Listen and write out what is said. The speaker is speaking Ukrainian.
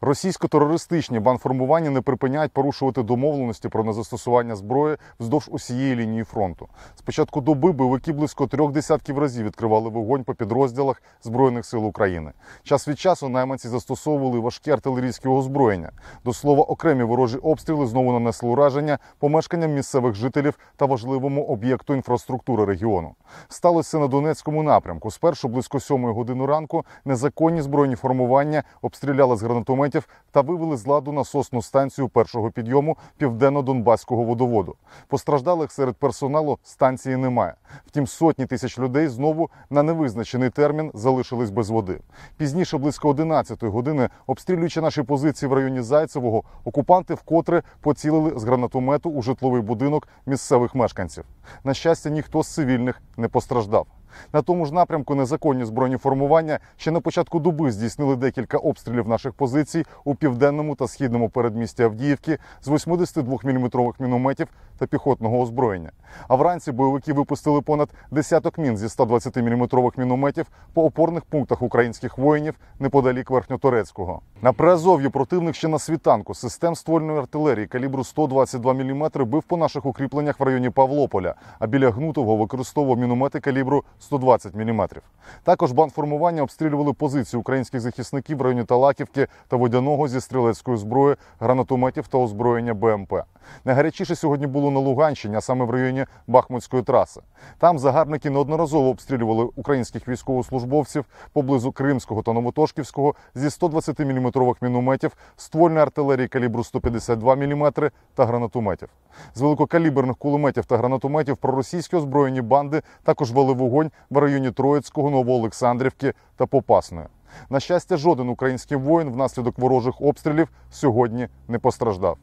Російсько-терористичні банформування не припиняють порушувати домовленості про незастосування зброї вздовж усієї лінії фронту. З початку доби бойовики близько трьох десятків разів відкривали вогонь по підрозділах Збройних сил України. Час від часу найманці застосовували важкі артилерійські озброєння. До слова, окремі ворожі обстріли знову нанесли ураження помешканням місцевих жителів та важливому об'єкту інфраструктури регіону. Сталося на Донецькому напрямку. Спершу близько сьомої години ранку незаконні збройні формування обстріляли з гранатометів та вивели з ладу насосну станцію першого підйому південно-донбаського водоводу. Постраждалих серед персоналу станції немає. Втім, сотні тисяч людей знову на невизначений термін залишились без води. Пізніше, близько 11-ї години, обстрілюючи наші позиції в районі Зайцевого, окупанти вкотре поцілили з гранатомету у житловий будинок місцевих мешканців. На щастя, ніхто з цивільних не постраждав. На тому ж напрямку незаконні збройні формування ще на початку доби здійснили декілька обстрілів наших позицій у південному та східному передмісті Авдіївки з 82-мм мінометів та піхотного озброєння. А вранці бойовики випустили понад десяток мін зі 120-мм мінометів по опорних пунктах українських воїнів неподалік Верхньоторецького. На Приазов'ї противник ще на світанку систем ствольної артилерії калібру 122 мм бив по наших укріпленнях в районі Павлополя, а біля Гнутового використовував міномети калібру 120 мм. Також бандформування обстрілювали позиції українських захисників в районі Талаківки та Водяного зі стрілецької зброї, гранатометів та озброєння БМП. Найгарячіше сьогодні було на Луганщині, а саме в районі Бахмутської траси. Там загарбники неодноразово обстрілювали українських військовослужбовців поблизу Кримського та Новотошківського зі 120 мм мінометів, ствольної артилерії калібру 152 мм та гранатометів. З великокаліберних кулеметів та гранатометів проросійські озброєні банди також вели вогонь в районі Троїцького, Новоолександрівки та Попасної. На щастя, жоден український воїн внаслідок ворожих обстрілів сьогодні не постраждав.